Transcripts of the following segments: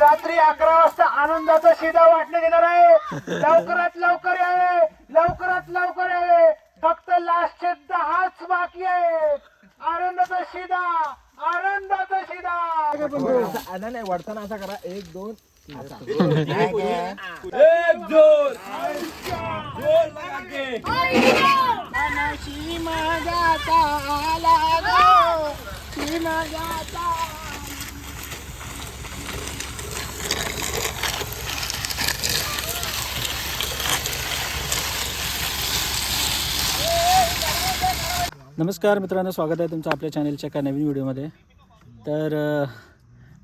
रात्री अकरा वाजता आनंदाचा शिदा वाटण्यात येणार आहे. लवकरात लवकर यावे. लवकरात लवकर यावे. फक्त लास्टचे दहाच बाकी आहेत. आनंदाचा शिदा. आनंदाचा शिदा. आला नाही वडताना असा करा. एक दोन नमस्कार मित्रांनो स्वागत आहे तुमचं आपल्या चॅनलच्या एका नवीन व्हिडिओमध्ये. तर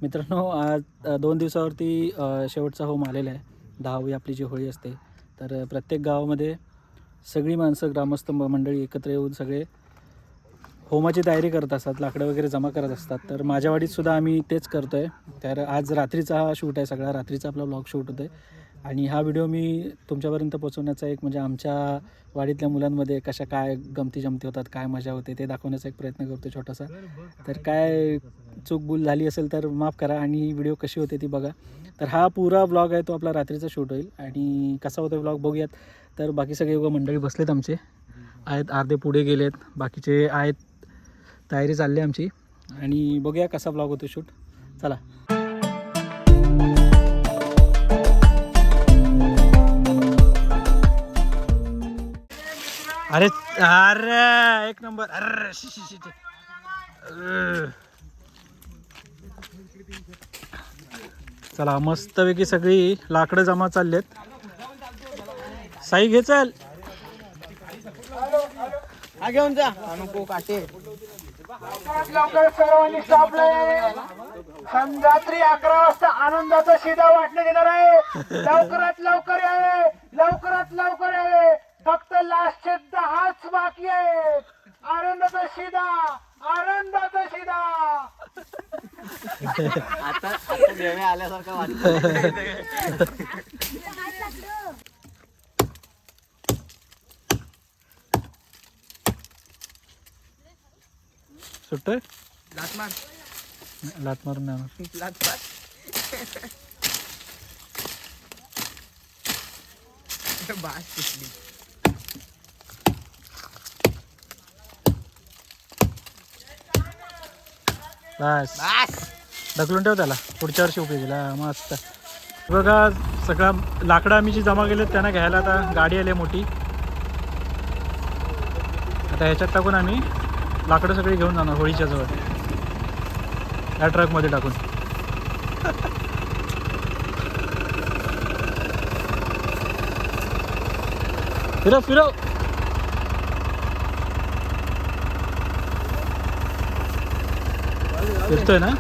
मित्रांनो आज दोन दिवसावरती शेवटचा होम आलेला आहे. दहावी आपली जी होळी असते. तर प्रत्येक गावामध्ये सगळी माणसं ग्रामस्थ मंडळी एकत्र येऊन सगळे होमाची तयारी करत असतात लाकडं वगैरे जमा करत असतात. तर माझ्या वाडीतसुद्धा आम्ही तेच करतो आहे तर आज रात्रीचा हा शूट आहे सगळा रात्रीचा आपला ब्लॉग शूट होतो आहे आणि हा व्हिडिओ मी तुमच्यापर्यंत पोहोचवण्याचा एक म्हणजे आमच्या वाडीतल्या मुलांमध्ये कशा काय गमती जमती होतात काय मजा होते ते दाखवण्याचा एक प्रयत्न करतो छोटासा. तर काय चूकभूल झाली असेल तर माफ करा आणि ही व्हिडिओ कशी होते ती बघा. तर हा पुरा ब्लॉग आहे तो आपला रात्रीचा शूट होईल. आणि कसा होतो ब्लॉग बघूयात. तर बाकी सगळे उगा मंडळी बसलेत आमचे. आहेत अर्धे पुढे गेलेत. बाकीचे आहेत तयारी चालली आहे आमची. आणि बघूया कसा ब्लॉग होतो शूट चला. अरे अरे एक नंबर. अरे शी, शी, शी. चला मस्तपैकी सगळी लाकडं जमा चाललेत. साई घे चल. हा घेऊन जा. नको काटे. सर्वांनी रात्री अकरा वाजता आनंदाचा शिदा वाटण्यात येणार आहे. लवकरात लवकर यावे लवकरात लवकर यावे फक्त लास्टचे दहाच बाकी आहेत. आनंदाचा शिदा आनंदाचा शिदा. आता आता देवे आल्यासारखं वाटतं सुटतोय लाट मार. लात मारून नाही मार. लाट मार. बास बस. बास. ढकलून ठेव त्याला. पुढच्या वर्षी उपयोगीला मस्त. बघा सगळा लाकडं आम्ही जी जमा केलेत त्यांना घ्यायला आता गाडी आली मोठी. आता ह्याच्यात टाकून आम्ही लाकडं सगळी घेऊन जाणार होळीच्या जवळ. या ट्रकमध्ये टाकून. फिरव फिरव. फिरतोय ना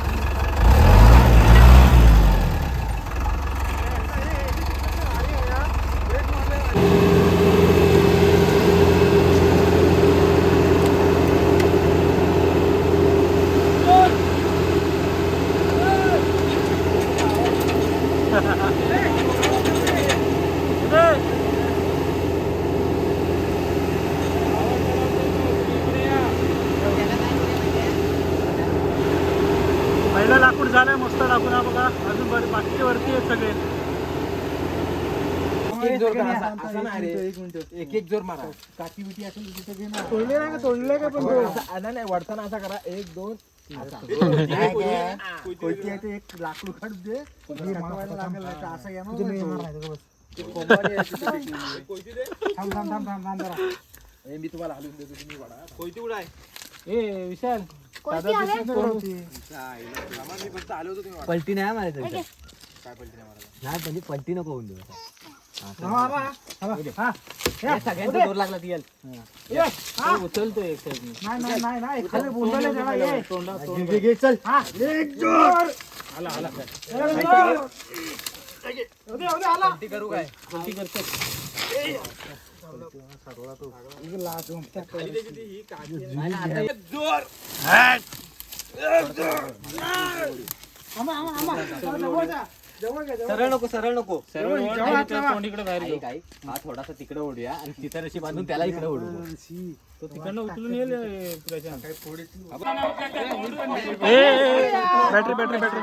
पहिलं लाकूड झालंय मस्त टाकून हा बघा अजून बरे बाकीचे वरती आहेत सगळे एक जोर करा, असा- असा नाही रे. एक एक जोर मारा. काठी बिटी असेल तिथे घे ना. तोडले का? पण नाही असा करा. एक दोन असा. कोयती आहे? ते? एक लाकूड काढ दे. मारवायला लागेल नाही तर असं येणार नाही. तो. ते कोंबाडी आहे तिथे टेकलेली. हे मी तुम्हाला हलवून देतो तुम्ही वडा. ए विशाल. पलटी नाही मारायचं काय पलटी नाही मारायचं नाही म्हणजे पलटी नको होऊन देऊ. सगळ्यांचा जोर लागला ती उचलतो एक पलटी करू काय? करतो. सरळ नको सरळ नको तोंडीकडे बाहेर ऐक, ऐक. हा थोडासा तिकडे ओढूया आणि तिथं रशी बांधून त्याला इकडे ओढू तो तिकडनं उचलून येईल बॅटरी बॅटरी बॅटरी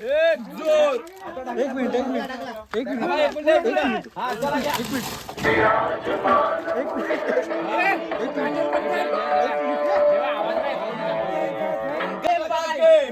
एक मिनिट एक मिनिट एक मिनिट हा, चला घ्या. उचलेल, उचलेल, खाली गेला. आता हा जायला पाहिजे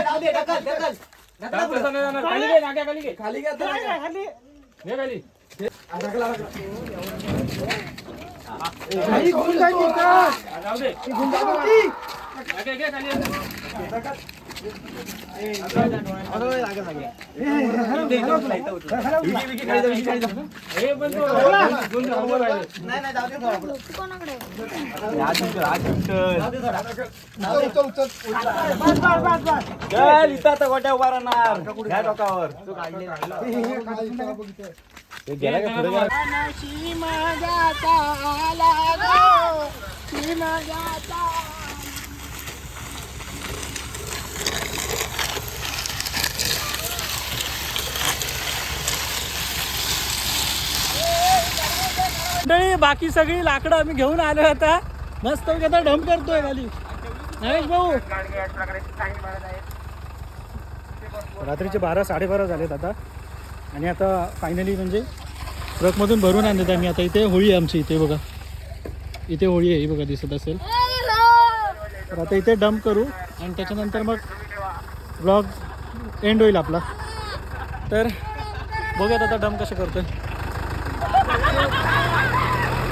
जाऊ दे, ढकल, ढकल. खाली घ्या, खाली घ्या. नाही, नाही, जाऊ दे थोडा पुढं. जाऊ दे. थोडा. जाऊ दे. चल इथं आता गोट्या उभा राहणार ह्या टोकावर गेला का मंडळी बाकी सगळी लाकडं आम्ही घेऊन आलो आता. मस्त आता डंप करतोय खाली. नरेश भाऊ. रात्रीचे बारा साडेबारा झालेत आता. आणि आता फायनली म्हणजे ट्रकमधून भरून आणलेत आम्ही. आता इथे होळी आहे आमची इथे बघा. इथे होळी आहे ही बघा दिसत असेल. तर आता इथे डंप करू. आणि त्याच्यानंतर मग ब्लॉग एंड होईल आपला. तर बघूयात आता डम्प कसं करतोय.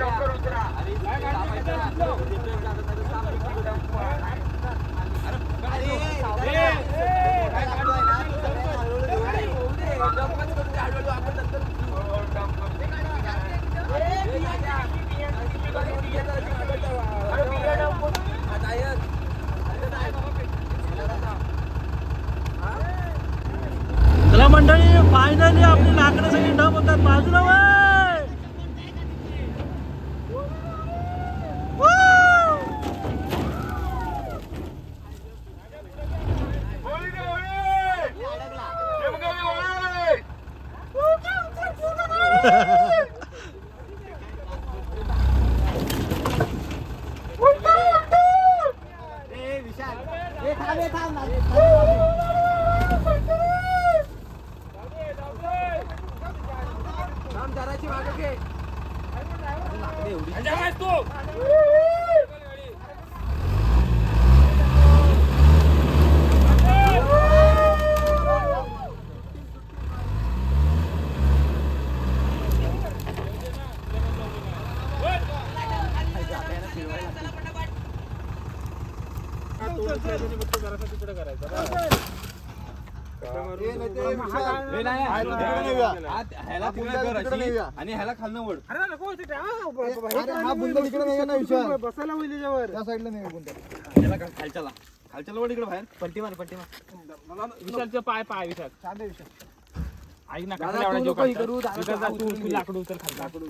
लवकर उतरा ह्याला आणि ह्याला खालनं वळ ह्याला खा- खालच्याला. खालच्याला वळ इकडे बाहेर. पलटी मार पलटी मार. विशालचं पाय पाय विशाल. ऐक ना कसं एवढा हे? करू, दादा, विशाल जा, तू तू उचलून तू घे. लाकडं उचल. खाली लाकडं